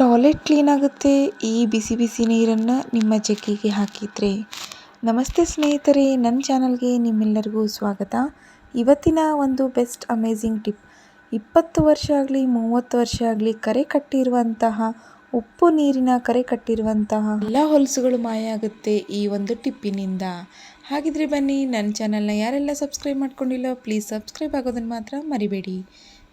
Toilet clean ಆಗುತ್ತೆ. ಈ ಬಿಸಿ ಬಿಸಿ ನೀರನ್ನು ನಿಮ್ಮ ಜಗ್ಗಿಗೆ ಹಾಕಿದರೆ. ನಮಸ್ತೆ ಸ್ನೇಹಿತರೆ ನನ್ನ ಚಾನಲ್ಗೆ ನಿಮ್ಮೆಲ್ಲರಿಗೂ ಸ್ವಾಗತ. ಇವತ್ತಿನ ಒಂದು ಬೆಸ್ಟ್ ಅಮೇಝಿಂಗ್ ಟಿಪ್. ಇಪ್ಪತ್ತು ವರ್ಷ ಆಗಲಿ, ಮೂವತ್ತು ವರ್ಷ ಆಗಲಿ ಕರೆ ಕಟ್ಟಿರುವಂತಹ, ಉಪ್ಪು ನೀರಿನ ಕರೆ ಕಟ್ಟಿರುವಂತಹ ಎಲ್ಲ ಹೊಲಸುಗಳು ಮಾಯ ಆಗುತ್ತೆ ಈ ಒಂದು ಟಿಪ್ಪಿನಿಂದ. ಹಾಗಿದ್ರೆ ಬನ್ನಿ ನನ್ನ ಚಾನಲ್ನ ಯಾರೆಲ್ಲ ಸಬ್ಸ್ಕ್ರೈಬ್ ಮಾಡ್ಕೊಂಡಿಲ್ಲ, ಪ್ಲೀಸ್ ಸಬ್ಸ್ಕ್ರೈಬ್ ಆಗೋದನ್ನು ಮಾತ್ರ ಮರಿಬೇಡಿ.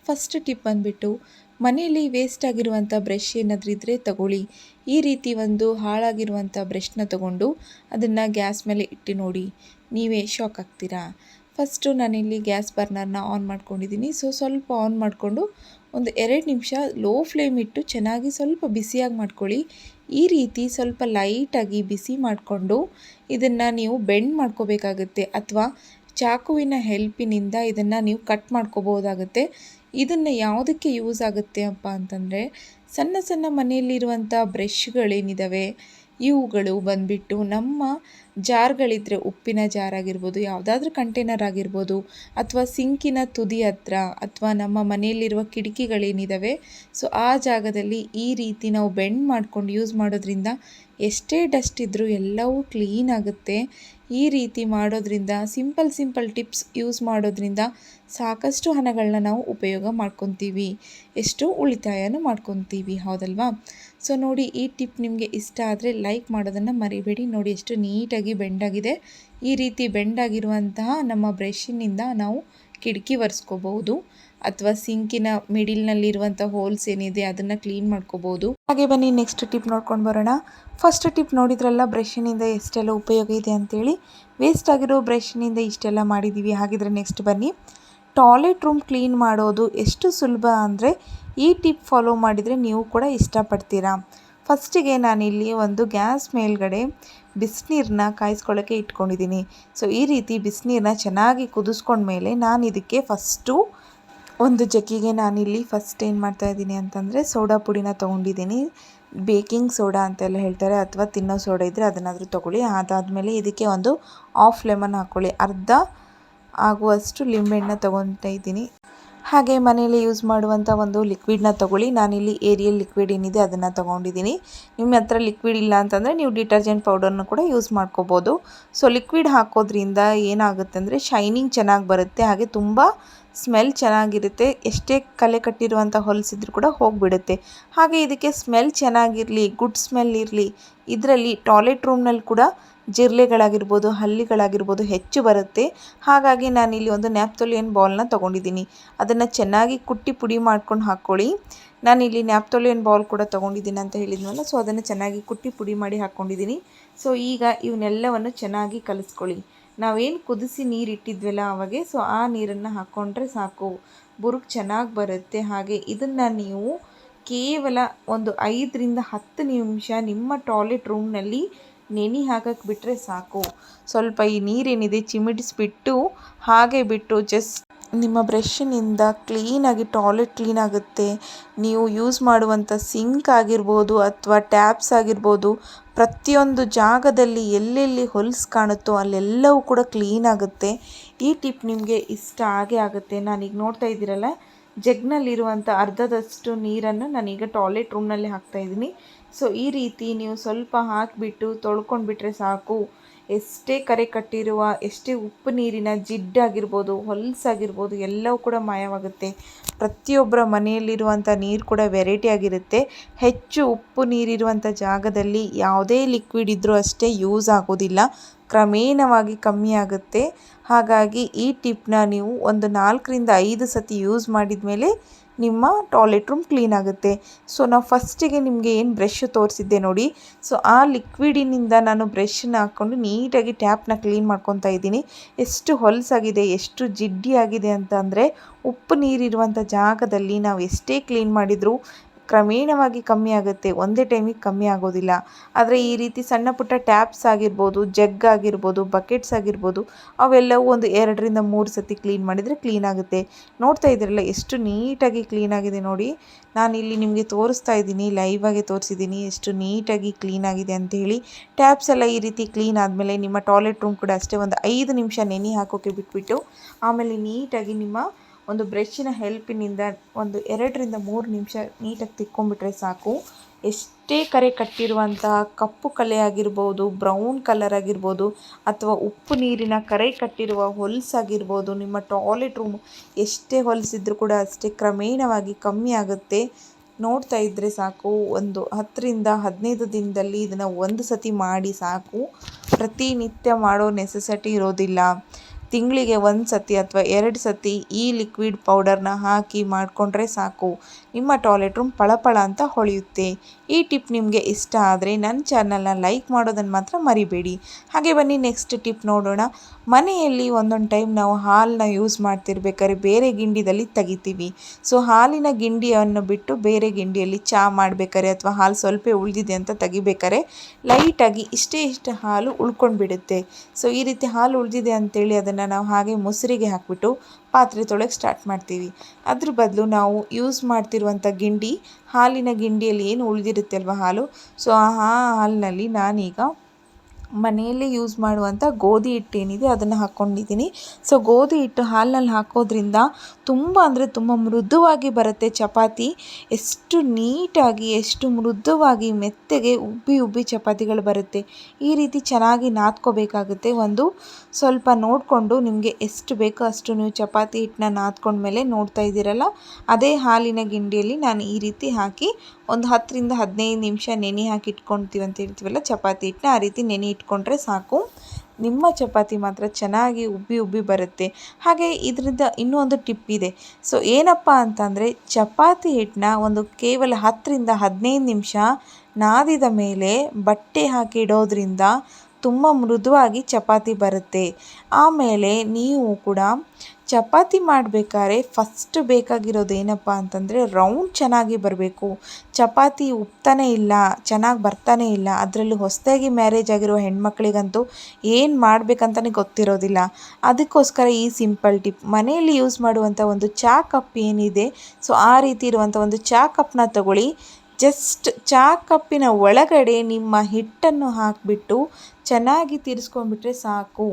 ಫಸ್ಟ್ ಟಿಪ್ ಬಂದುಬಿಟ್ಟು ಮನೆಯಲ್ಲಿ ವೇಸ್ಟ್ ಆಗಿರುವಂಥ ಬ್ರಷ್ ಏನಾದರೂ ಇದ್ದರೆ ತಗೊಳ್ಳಿ. ಈ ರೀತಿ ಒಂದು ಹಾಳಾಗಿರುವಂಥ ಬ್ರಷ್ನ ತಗೊಂಡು ಅದನ್ನು ಗ್ಯಾಸ್ ಮೇಲೆ ಇಟ್ಟು ನೋಡಿ. ನೀವೇ ಶಾಕ್ ಆಗ್ತೀರಾ? ಫಸ್ಟು ನಾನಿಲ್ಲಿ ಗ್ಯಾಸ್ ಬರ್ನರ್ನ ಆನ್ ಮಾಡ್ಕೊಂಡಿದ್ದೀನಿ ಸೊ ಸ್ವಲ್ಪ ಆನ್ ಮಾಡಿಕೊಂಡು ಒಂದು ಎರಡು ನಿಮಿಷ ಲೋ ಫ್ಲೇಮ್ ಇಟ್ಟು ಚೆನ್ನಾಗಿ ಸ್ವಲ್ಪ ಬಿಸಿಯಾಗಿ ಮಾಡ್ಕೊಳ್ಳಿ. ಈ ರೀತಿ ಸ್ವಲ್ಪ ಲೈಟಾಗಿ ಬಿಸಿ ಮಾಡಿಕೊಂಡು ಇದನ್ನು ನೀವು ಬೆಂಡ್ ಮಾಡ್ಕೋಬೇಕಾಗುತ್ತೆ. ಅಥವಾ ಚಾಕುವಿನ ಹೆಲ್ಪಿನಿಂದ ಇದನ್ನು ನೀವು ಕಟ್ ಮಾಡ್ಕೋಬೋದಾಗುತ್ತೆ ಇದನ್ನು ಯಾವುದಕ್ಕೆ ಯೂಸ್ ಆಗುತ್ತೆ ಅಪ್ಪ ಅಂತಂದರೆ, ಸಣ್ಣ ಸಣ್ಣ ಮನೆಯಲ್ಲಿರುವಂಥ ಬ್ರಷ್ಗಳೇನಿದ್ದಾವೆ ಇವುಗಳು ಬಂದುಬಿಟ್ಟು ನಮ್ಮ ಜಾರ್ಗಳಿದ್ರೆ ಉಪ್ಪಿನ ಜಾರ್ ಆಗಿರ್ಬೋದು, ಯಾವುದಾದ್ರೂ ಕಂಟೈನರ್ ಆಗಿರ್ಬೋದು, ಅಥವಾ ಸಿಂಕಿನ ತುದಿ ಹತ್ರ ಅಥವಾ ನಮ್ಮ ಮನೆಯಲ್ಲಿರುವ ಕಿಟಕಿಗಳೇನಿದ್ದಾವೆ ಸೊ ಆ ಜಾಗದಲ್ಲಿ ಈ ರೀತಿ ನಾವು ಬೆಂಡ್ ಮಾಡ್ಕೊಂಡು ಯೂಸ್ ಮಾಡೋದ್ರಿಂದ ಎಷ್ಟೇ ಡಸ್ಟ್ ಇದ್ದರೂ ಎಲ್ಲವೂ ಕ್ಲೀನ್ ಆಗುತ್ತೆ. ಈ ರೀತಿ ಮಾಡೋದ್ರಿಂದ, ಸಿಂಪಲ್ ಸಿಂಪಲ್ ಟಿಪ್ಸ್ ಯೂಸ್ ಮಾಡೋದ್ರಿಂದ ಸಾಕಷ್ಟು ಹಣಗಳನ್ನ ನಾವು ಉಪಯೋಗ ಮಾಡ್ಕೊತೀವಿ. ಎಷ್ಟು ಉಳಿತಾಯನೂ ಮಾಡ್ಕೊತೀವಿ, ಹೌದಲ್ವಾ? ಸೊ, ನೋಡಿ, ಈ ಟಿಪ್ ನಿಮಗೆ ಇಷ್ಟ ಆದರೆ ಲೈಕ್ ಮಾಡೋದನ್ನು ಮರಿಬೇಡಿ. ನೋಡಿ, ಎಷ್ಟು ನೀಟಾಗಿ ಬೆಂಡಾಗಿದೆ. ಈ ರೀತಿ ಬೆಂಡಾಗಿರುವಂತಹ ನಮ್ಮ ಬ್ರಷಿನಿಂದ ನಾವು ಕಿಟಕಿ ಒರೆಸ್ಕೋಬಹುದು. ಅಥವಾ ಸಿಂಕಿನ ಮಿಡಿಲ್ನಲ್ಲಿರುವಂಥ ಹೋಲ್ಸ್ ಏನಿದೆ ಅದನ್ನು ಕ್ಲೀನ್ ಮಾಡ್ಕೋಬೋದು. ಹಾಗೆ ಬನ್ನಿ ನೆಕ್ಸ್ಟ್ ಟಿಪ್ ನೋಡ್ಕೊಂಡು ಬರೋಣ. ಫಸ್ಟ್ ಟಿಪ್ ನೋಡಿದ್ರಲ್ಲ, ಬ್ರಷ್ನಿಂದ ಎಷ್ಟೆಲ್ಲ ಉಪಯೋಗ ಇದೆ ಅಂತೇಳಿ. ವೇಸ್ಟ್ ಆಗಿರೋ ಬ್ರಷ್ನಿಂದ ಇಷ್ಟೆಲ್ಲ ಮಾಡಿದ್ದೀವಿ ಹಾಗಿದ್ರೆ ನೆಕ್ಸ್ಟ್ ಬನ್ನಿ. ಟಾಯ್ಲೆಟ್ ರೂಮ್ ಕ್ಲೀನ್ ಮಾಡೋದು ಎಷ್ಟು ಸುಲಭ ಅಂದರೆ, ಈ ಟಿಪ್ ಫಾಲೋ ಮಾಡಿದರೆ ನೀವು ಕೂಡ ಇಷ್ಟಪಡ್ತೀರಾ. ಫಸ್ಟಿಗೆ ನಾನಿಲ್ಲಿ ಒಂದು ಗ್ಯಾಸ್ ಮೇಲ್ಗಡೆ ಬಿಸಿನೀರನ್ನ ಕಾಯಿಸ್ಕೊಳ್ಳೋಕ್ಕೆ ಇಟ್ಕೊಂಡಿದ್ದೀನಿ. ಸೊ ಈ ರೀತಿ ಬಿಸಿನೀರನ್ನ ಚೆನ್ನಾಗಿ ಕುದಿಸ್ಕೊಂಡ್ಮೇಲೆ ನಾನು ಇದಕ್ಕೆ ಫಸ್ಟು ಒಂದು ಜಗ್ಗಿಗೆ ನಾನಿಲ್ಲಿ ಫಸ್ಟ್ ಏನು ಮಾಡ್ತಾ ಇದ್ದೀನಿ ಅಂತಂದರೆ ಸೋಡಾ ಪುಡಿನ ತೊಗೊಂಡಿದ್ದೀನಿ. ಬೇಕಿಂಗ್ ಸೋಡಾ ಅಂತೆಲ್ಲ ಹೇಳ್ತಾರೆ, ಅಥವಾ ತಿನ್ನೋ ಸೋಡಾ ಇದ್ದರೆ ಅದನ್ನಾದರೂ ತೊಗೊಳ್ಳಿ. ಅದಾದಮೇಲೆ ಇದಕ್ಕೆ ಒಂದು ಆಫ್ ಲೆಮನ್ ಹಾಕ್ಕೊಳ್ಳಿ ಅರ್ಧ ಆಗುವಷ್ಟು ಲಿಂಬೆಣ್ಣ ತೊಗೊತಾ ಇದ್ದೀನಿ. ಹಾಗೆ ಮನೆಯಲ್ಲಿ ಯೂಸ್ ಮಾಡುವಂಥ ಒಂದು ಲಿಕ್ವಿಡ್ನ ತೊಗೊಳ್ಳಿ. ನಾನಿಲ್ಲಿ ಏರಿಯಲ್ ಲಿಕ್ವಿಡ್ ಏನಿದೆ ಅದನ್ನು ತೊಗೊಂಡಿದ್ದೀನಿ. ನಿಮ್ಮ ಹತ್ರ ಲಿಕ್ವಿಡ್ ಇಲ್ಲ ಅಂತಂದರೆ ನೀವು ಡಿಟರ್ಜೆಂಟ್ ಪೌಡರ್ನ ಕೂಡ ಯೂಸ್ ಮಾಡ್ಕೋಬೋದು. ಸೊ ಲಿಕ್ವಿಡ್ ಹಾಕೋದ್ರಿಂದ ಏನಾಗುತ್ತೆ ಅಂದರೆ ಶೈನಿಂಗ್ ಚೆನ್ನಾಗಿ ಬರುತ್ತೆ. ಹಾಗೆ ತುಂಬ ಸ್ಮೆಲ್ ಚೆನ್ನಾಗಿರುತ್ತೆ, ಎಷ್ಟೇ ಕಲೆ ಕಟ್ಟಿರುವಂಥ ಹೊಲಸಿದ್ರು ಕೂಡ ಹೋಗಿಬಿಡುತ್ತೆ. ಹಾಗೆ ಇದಕ್ಕೆ ಸ್ಮೆಲ್ ಚೆನ್ನಾಗಿರಲಿ, ಗುಡ್ ಸ್ಮೆಲ್ ಇರಲಿ, ಇದರಲ್ಲಿ ಟಾಯ್ಲೆಟ್ ರೂಮ್ನಲ್ಲಿ ಕೂಡ ಜಿರಲೆಗಳಾಗಿರ್ಬೋದು ಹಲ್ಲಿಗಳಾಗಿರ್ಬೋದು ಹೆಚ್ಚು ಬರುತ್ತೆ. ಹಾಗಾಗಿ ನಾನಿಲ್ಲಿ ಒಂದು ನ್ಯಾಪ್ತೋಲಿಯನ್ ಬಾಲ್ನ ತೊಗೊಂಡಿದ್ದೀನಿ. ಅದನ್ನು ಚೆನ್ನಾಗಿ ಕುಟ್ಟಿ ಪುಡಿ ಮಾಡ್ಕೊಂಡು ಹಾಕ್ಕೊಳ್ಳಿ. ನಾನಿಲ್ಲಿ ನ್ಯಾಪ್ತೋಲಿಯನ್ ಬಾಲ್ ಕೂಡ ತೊಗೊಂಡಿದ್ದೀನಿ ಅಂತ ಹೇಳಿದ್ನಲ್ಲ, ಸೊ ಅದನ್ನು ಚೆನ್ನಾಗಿ ಕುಟ್ಟಿ ಪುಡಿ ಮಾಡಿ ಹಾಕ್ಕೊಂಡಿದ್ದೀನಿ. ಸೊ ಈಗ ಇವನ್ನೆಲ್ಲವನ್ನು ಚೆನ್ನಾಗಿ ಕಲಿಸ್ಕೊಳ್ಳಿ. ನಾವೇನು ಕುದಿಸಿ ನೀರು ಇಟ್ಟಿದ್ವಲ್ಲ ಅವಾಗೆ ಸೊ ಆ ನೀರನ್ನು ಹಾಕ್ಕೊಂಡ್ರೆ ಸಾಕು. ಬುರುಕ್ ಚೆನ್ನಾಗಿ ಬರುತ್ತೆ. ಹಾಗೆ ಇದನ್ನು ನೀವು ಕೇವಲ ಒಂದು ಐದರಿಂದ ಹತ್ತು ನಿಮಿಷ ನಿಮ್ಮ ಟಾಯ್ಲೆಟ್ ರೂಮ್ನಲ್ಲಿ ನೆನೆ ಹಾಕಕ್ಕೆ ಬಿಟ್ಟರೆ ಸಾಕು. ಸ್ವಲ್ಪ ಈ ನೀರೇನಿದೆ ಚಿಮಿಟಿಸ್ಬಿಟ್ಟು ಹಾಗೆ ಬಿಟ್ಟು ಜಸ್ಟ್ ನಿಮ್ಮ ಬ್ರಷ್ಷಿನಿಂದ ಕ್ಲೀನಾಗಿ ಟಾಯ್ಲೆಟ್ ಕ್ಲೀನ್ ಆಗುತ್ತೆ ನೀವು ಯೂಸ್ ಮಾಡುವಂಥ ಸಿಂಕ್ ಆಗಿರ್ಬೋದು ಅಥವಾ ಟ್ಯಾಪ್ಸ್ ಆಗಿರ್ಬೋದು, ಪ್ರತಿಯೊಂದು ಜಾಗದಲ್ಲಿ ಎಲ್ಲೆಲ್ಲಿ ಹೊಲ್ಸು ಕಾಣುತ್ತೋ ಅಲ್ಲೆಲ್ಲವೂ ಕೂಡ ಕ್ಲೀನ್ ಆಗುತ್ತೆ ಈ ಟಿಪ್ ನಿಮಗೆ ಇಷ್ಟ ಆಗೇ ಆಗುತ್ತೆ. ನಾನೀಗ ನೋಡ್ತಾ ಇದ್ದೀರಲ್ಲ, ಜಗ್ನಲ್ಲಿರುವಂಥ ಅರ್ಧದಷ್ಟು ನೀರನ್ನು ನಾನೀಗ ಟಾಯ್ಲೆಟ್ ರೂಮ್ನಲ್ಲಿ ಹಾಕ್ತಾಯಿದ್ದೀನಿ ಸೊ ಈ ರೀತಿ ನೀವು ಸ್ವಲ್ಪ ಹಾಕಿಬಿಟ್ಟು ತೊಳ್ಕೊಂಡ್ಬಿಟ್ರೆ ಸಾಕು. ಎಷ್ಟೇ ಕರೆ ಕಟ್ಟಿರುವ, ಎಷ್ಟೇ ಉಪ್ಪು ನೀರಿನ ಜಿಡ್ಡಾಗಿರ್ಬೋದು, ಹೊಲಸಾಗಿರ್ಬೋದು, ಎಲ್ಲವೂ ಕೂಡ ಮಾಯವಾಗುತ್ತೆ. ಪ್ರತಿಯೊಬ್ಬರ ಮನೆಯಲ್ಲಿರುವಂಥ ನೀರು ಕೂಡ ವೆರೈಟಿ ಆಗಿರುತ್ತೆ ಹೆಚ್ಚು ಉಪ್ಪು ನೀರಿರುವಂಥ ಜಾಗದಲ್ಲಿ ಯಾವುದೇ ಲಿಕ್ವಿಡ್ ಇದ್ದರೂ ಅಷ್ಟೇ ಯೂಸ್ ಆಗೋದಿಲ್ಲ. ಕ್ರಮೇಣವಾಗಿ ಕಮ್ಮಿ ಆಗುತ್ತೆ. ಹಾಗಾಗಿ ಈ ಟಿಪ್ನ ನೀವು ಒಂದು ನಾಲ್ಕರಿಂದ ಐದು ಸತಿ ಯೂಸ್ ಮಾಡಿದ ಮೇಲೆ ನಿಮ್ಮ ಟಾಯ್ಲೆಟ್ ರೂಮ್ ಕ್ಲೀನ್ ಆಗುತ್ತೆ. ಸೊ, ನಾವು ಫಸ್ಟಿಗೆ ನಿಮಗೆ ಏನು ಬ್ರಷ್ ತೋರಿಸಿದ್ದೆ ನೋಡಿ. ಸೊ, ಆ ಲಿಕ್ವಿಡಿನಿಂದ ನಾನು ಬ್ರಷ್ನ ಹಾಕ್ಕೊಂಡು ನೀಟಾಗಿ ಟ್ಯಾಪ್ನ ಕ್ಲೀನ್ ಮಾಡ್ಕೊತಾ ಇದ್ದೀನಿ. ಎಷ್ಟು ಹೊಲಸಾಗಿದೆ, ಎಷ್ಟು ಜಿಡ್ಡಿಯಾಗಿದೆ ಅಂತ ಅಂದರೆ ಉಪ್ಪು ನೀರಿರುವಂಥ ಜಾಗದಲ್ಲಿ ನಾವು ಎಷ್ಟೇ ಕ್ಲೀನ್ ಮಾಡಿದರೂ ಕ್ರಮೇಣವಾಗಿ ಕಮ್ಮಿ ಆಗುತ್ತೆ. ಒಂದೇ ಟೈಮಿಗೆ ಕಮ್ಮಿ ಆಗೋದಿಲ್ಲ. ಆದರೆ ಈ ರೀತಿ ಸಣ್ಣ ಪುಟ್ಟ ಟ್ಯಾಪ್ಸ್ ಆಗಿರ್ಬೋದು, ಜಗ್ ಆಗಿರ್ಬೋದು, ಬಕೆಟ್ಸ್ ಆಗಿರ್ಬೋದು, ಅವೆಲ್ಲವೂ ಒಂದು ಎರಡರಿಂದ ಮೂರು ಸತಿ ಕ್ಲೀನ್ ಮಾಡಿದರೆ ಕ್ಲೀನ್ ಆಗುತ್ತೆ. ನೋಡ್ತಾ ಇದ್ದೀರಲ್ಲ, ಎಷ್ಟು ನೀಟಾಗಿ ಕ್ಲೀನ್ ಆಗಿದೆ ನೋಡಿ. ನಾನು ಇಲ್ಲಿ ನಿಮಗೆ ತೋರಿಸ್ತಾ ಇದ್ದೀನಿ ಲೈವಾಗಿ ತೋರಿಸಿದ್ದೀನಿ ಎಷ್ಟು ನೀಟಾಗಿ ಕ್ಲೀನ್ ಆಗಿದೆ ಅಂತ ಹೇಳಿ. ಟ್ಯಾಪ್ಸ್ ಎಲ್ಲ ಈ ರೀತಿ ಕ್ಲೀನ್ ಆದಮೇಲೆ ನಿಮ್ಮ ಟಾಯ್ಲೆಟ್ ರೂಮ್ ಕೂಡ ಅಷ್ಟೇ ಒಂದು ಐದು ನಿಮಿಷ ನೆನೆ ಹಾಕೋಕ್ಕೆ ಬಿಟ್ಬಿಟ್ಟು, ಆಮೇಲೆ ನೀಟಾಗಿ ನಿಮ್ಮ ಒಂದು ಬ್ರಷ್ಷಿನ ಹೆಲ್ಪಿನಿಂದ ಒಂದು ಎರಡರಿಂದ ಮೂರು ನಿಮಿಷ ನೀಟಾಗಿ ತಿಕ್ಕೊಂಬಿಟ್ರೆ ಸಾಕು. ಎಷ್ಟೇ ಕರೆ ಕಟ್ಟಿರುವಂತಹ ಕಪ್ಪು ಕಲೆ ಆಗಿರ್ಬೋದು, ಬ್ರೌನ್ ಕಲರ್ ಆಗಿರ್ಬೋದು, ಅಥವಾ ಉಪ್ಪು ನೀರಿನ ಕರೆ ಕಟ್ಟಿರುವ ಹೊಲಸಾಗಿರ್ಬೋದು ನಿಮ್ಮ ಟಾಯ್ಲೆಟ್ ರೂಮ್ ಎಷ್ಟೇ ಹೊಲಸಿದ್ರೂ ಕೂಡ ಅಷ್ಟೇ ಕ್ರಮೇಣವಾಗಿ ಕಮ್ಮಿ ಆಗುತ್ತೆ. ನೋಡ್ತಾ ಇದ್ದರೆ ಸಾಕು, ಒಂದು ಹತ್ತರಿಂದ ಹದಿನೈದು ದಿನದಲ್ಲಿ ಇದನ್ನು ಒಂದು ಸತಿ ಮಾಡಿ ಸಾಕು. ಪ್ರತಿನಿತ್ಯ ಮಾಡೋ ನೆಸೆಸಿಟಿ ಇರೋದಿಲ್ಲ. ತಿಂಗಳಿಗೆ ಒಂದು ಸತಿ ಅಥವಾ ಎರಡು ಸತಿ ಈ ಲಿಕ್ವಿಡ್ ಪೌಡರ್ನ ಹಾಕಿ ಮಾಡಿಕೊಂಡ್ರೆ ಸಾಕು. ನಿಮ್ಮ ಟಾಯ್ಲೆಟ್ ರೂಮ್ ಪಳಪಳ ಅಂತ ಹೊಳೆಯುತ್ತೆ. ಈ ಟಿಪ್ ನಿಮಗೆ ಇಷ್ಟ ಆದರೆ ನನ್ನ ಚಾನಲ್ನ ಲೈಕ್ ಮಾಡೋದನ್ನು ಮಾತ್ರ ಮರಿಬೇಡಿ. ಹಾಗೆ ಬನ್ನಿ ನೆಕ್ಸ್ಟ್ ಟಿಪ್ ನೋಡೋಣ. ಮನೆಯಲ್ಲಿ ಒಂದೊಂದು ಟೈಮ್ ನಾವು ಹಾಲನ್ನ ಯೂಸ್ ಮಾಡ್ತಿರ್ಬೇಕಾದ್ರೆ ಬೇರೆ ಗಿಂಡಿದಲ್ಲಿ ತೆಗಿತೀವಿ. ಸೊ ಹಾಲಿನ ಗಿಂಡಿಯನ್ನು ಬಿಟ್ಟು ಬೇರೆ ಗಿಂಡಿಯಲ್ಲಿ ಚಹಾ ಮಾಡಬೇಕಾದ್ರೆ ಅಥವಾ ಹಾಲು ಸ್ವಲ್ಪ ಉಳಿದಿದೆ ಅಂತ ತೆಗಿಬೇಕಾದ್ರೆ ಲೈಟಾಗಿ ಇಷ್ಟೇ ಇಷ್ಟು ಹಾಲು ಉಳ್ಕೊಂಡು ಬಿಡುತ್ತೆ ಸೊ ಈ ರೀತಿ ಹಾಲು ಉಳಿದಿದೆ ಅಂತೇಳಿ ಅದನ್ನು ನಾವು ಹಾಗೆ ಮೊಸರಿಗೆ ಹಾಕಿಬಿಟ್ಟು ಪಾತ್ರೆ ತೊಳೆಯೋಕೆ ಸ್ಟಾರ್ಟ್ ಮಾಡ್ತೀವಿ. ಅದ್ರ ಬದಲು ನಾವು ಯೂಸ್ ಮಾಡ್ತಿರುವಂಥ ಗಿಂಡಿ, ಹಾಲಿನ ಗಿಂಡಿಯಲ್ಲಿ ಏನು ಉಳಿದಿರುತ್ತೆ ಅಲ್ವ ಹಾಲು? ಸೊ ಆ ಹಾಲಿನಲ್ಲಿ ನಾನೀಗ ಮನೆಯಲ್ಲೇ ಯೂಸ್ ಮಾಡುವಂಥ ಗೋಧಿ ಹಿಟ್ಟು ಏನಿದೆ ಅದನ್ನು ಹಾಕ್ಕೊಂಡಿದ್ದೀನಿ ಸೊ ಗೋಧಿ ಹಿಟ್ಟು ಹಾಲಿನಲ್ಲಿ ಹಾಕೋದ್ರಿಂದ ತುಂಬ ಅಂದರೆ ತುಂಬ ಮೃದುವಾಗಿ ಬರುತ್ತೆ ಚಪಾತಿ. ಎಷ್ಟು ನೀಟಾಗಿ, ಎಷ್ಟು ಮೃದುವಾಗಿ, ಮೆತ್ತಗೆ, ಉಬ್ಬಿ ಉಬ್ಬಿ ಚಪಾತಿಗಳು ಬರುತ್ತೆ. ಈ ರೀತಿ ಚೆನ್ನಾಗಿ ನಾದ್ಕೋಬೇಕಾಗುತ್ತೆ. ಒಂದು ಸ್ವಲ್ಪ ನೋಡಿಕೊಂಡು ನಿಮಗೆ ಎಷ್ಟು ಬೇಕೋ ಅಷ್ಟು ನೀವು ಚಪಾತಿ ಹಿಟ್ಟನ್ನ ನಾದ್ಕೊಂಡ್ಮೇಲೆ ನೋಡ್ತಾ ಇದ್ದೀರಲ್ಲ, ಅದೇ ಹಾಲಿನ ಗಿಂಡಿಯಲ್ಲಿ ನಾನು ಈ ರೀತಿ ಹಾಕಿ ಒಂದು ಹತ್ತರಿಂದ ಹದಿನೈದು ನಿಮಿಷ ನೆನೆ ಹಾಕಿ ಇಟ್ಕೊಳ್ತೀವಿ ಅಂತ ಹೇಳ್ತೀವಲ್ಲ, ಚಪಾತಿ ಹಿಟ್ಟನ್ನ ಆ ರೀತಿ ನೆನೆ ಇಟ್ಕೊಂಡ್ರೆ ಸಾಕು. ನಿಮ್ಮ ಚಪಾತಿ ಮಾತ್ರ ಚೆನ್ನಾಗಿ ಉಬ್ಬಿ ಉಬ್ಬಿ ಬರುತ್ತೆ. ಹಾಗೆ ಇದರಿಂದ ಇನ್ನೂ ಒಂದು ಟಿಪ್ ಇದೆ. ಸೊ ಏನಪ್ಪ ಅಂತಂದರೆ ಚಪಾತಿ ಹಿಟ್ಟನ್ನ ಒಂದು ಕೇವಲ ಹತ್ತರಿಂದ ಹದಿನೈದು ನಿಮಿಷ ನಾದಿದ ಮೇಲೆ ಬಟ್ಟೆ ಹಾಕಿ ಇಡೋದ್ರಿಂದ ತುಂಬ ಮೃದುವಾಗಿ ಚಪಾತಿ ಬರುತ್ತೆ. ಆಮೇಲೆ ನೀವು ಕೂಡ ಚಪಾತಿ ಮಾಡಬೇಕಾದ್ರೆ ಫಸ್ಟ್ ಬೇಕಾಗಿರೋದು ಏನಪ್ಪ ಅಂತಂದರೆ ರೌಂಡ್ ಚೆನ್ನಾಗಿ ಬರಬೇಕು. ಚಪಾತಿ ಉಪ್ತಾನೆ ಇಲ್ಲ, ಚೆನ್ನಾಗಿ ಬರ್ತಾನೆ ಇಲ್ಲ, ಅದರಲ್ಲೂ ಹೊಸದಾಗಿ ಮ್ಯಾರೇಜ್ ಆಗಿರೋ ಹೆಣ್ಮಕ್ಳಿಗಂತೂ ಏನು ಮಾಡಬೇಕಂತಲೇ ಗೊತ್ತಿರೋದಿಲ್ಲ. ಅದಕ್ಕೋಸ್ಕರ ಈ ಸಿಂಪಲ್ ಟಿಪ್ ಮನೆಯಲ್ಲಿ ಯೂಸ್ ಮಾಡುವಂಥ ಒಂದು ಚಾ ಕಪ್ ಏನಿದೆ ಸೊ ಆ ರೀತಿ ಇರುವಂಥ ಒಂದು ಚಾ ಕಪ್ನ ತಗೊಳ್ಳಿ. ಜಸ್ಟ್ ಚಹಾ ಕಪ್ಪಿನ ಒಳಗಡೆ ನಿಮ್ಮ ಹಿಟ್ಟನ್ನು ಹಾಕಿಬಿಟ್ಟು ಚೆನ್ನಾಗಿ ತಿರ್ಸ್ಕೊಂಡ್ಬಿಟ್ರೆ ಸಾಕು.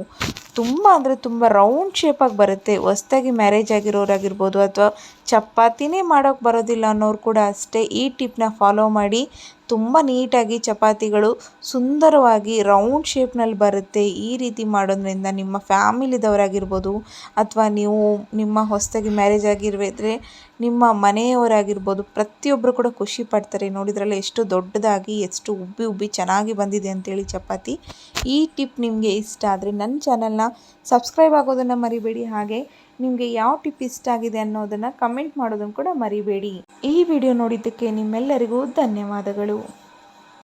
ತುಂಬ ಅಂದರೆ ತುಂಬ ರೌಂಡ್ ಶೇಪಾಗಿ ಬರುತ್ತೆ. ಹೊಸ್ದಾಗಿ ಮ್ಯಾರೇಜ್ ಆಗಿರೋರಾಗಿರ್ಬೋದು ಅಥವಾ ಚಪಾತಿನೇ ಮಾಡೋಕ್ಕೆ ಬರೋದಿಲ್ಲ ಅನ್ನೋರು ಕೂಡ ಅಷ್ಟೇ ಈ ಟಿಪ್ಪನ್ನ ಫಾಲೋ ಮಾಡಿ. ತುಂಬ ನೀಟಾಗಿ ಚಪಾತಿಗಳು ಸುಂದರವಾಗಿ ರೌಂಡ್ ಶೇಪ್ನಲ್ಲಿ ಬರುತ್ತೆ ಈ ರೀತಿ ಮಾಡೋದ್ರಿಂದ ನಿಮ್ಮ ಫ್ಯಾಮಿಲಿದವರಾಗಿರ್ಬೋದು ಅಥವಾ ನೀವು ನಿಮ್ಮ ಹೊಸದಾಗಿ ಮ್ಯಾರೇಜ್ ಆಗಿರ್ಬೇದ್ರೆ ನಿಮ್ಮ ಮನೆಯವರಾಗಿರ್ಬೋದು ಪ್ರತಿಯೊಬ್ಬರು ಕೂಡ ಖುಷಿ ಪಡ್ತಾರೆ. ನೋಡಿದ್ರಲ್ಲ ಎಷ್ಟು ದೊಡ್ಡದಾಗಿ, ಎಷ್ಟು ಉಬ್ಬಿ ಉಬ್ಬಿ ಚೆನ್ನಾಗಿ ಬಂದಿದೆ ಅಂತೇಳಿ ಚಪಾತಿ. ಈ ಟಿಪ್ ನಿಮಗೆ ಇಷ್ಟ ಆದರೆ ನನ್ನ ಚಾನಲ್ನ ಸಬ್ಸ್ಕ್ರೈಬ್ ಆಗೋದನ್ನು ಮರಿಬೇಡಿ. ಹಾಗೆ ನಿಮಗೆ ಯಾವ ಟಿಪ್ ಇಷ್ಟ ಆಗಿದೆ ಅನ್ನೋದನ್ನು ಕಮೆಂಟ್ ಮಾಡೋದನ್ನು ಕೂಡ ಮರಿಬೇಡಿ. ಈ ವಿಡಿಯೋ ನೋಡಿದ್ದಕ್ಕೆ ನಿಮ್ಮೆಲ್ಲರಿಗೂ ಧನ್ಯವಾದಗಳು.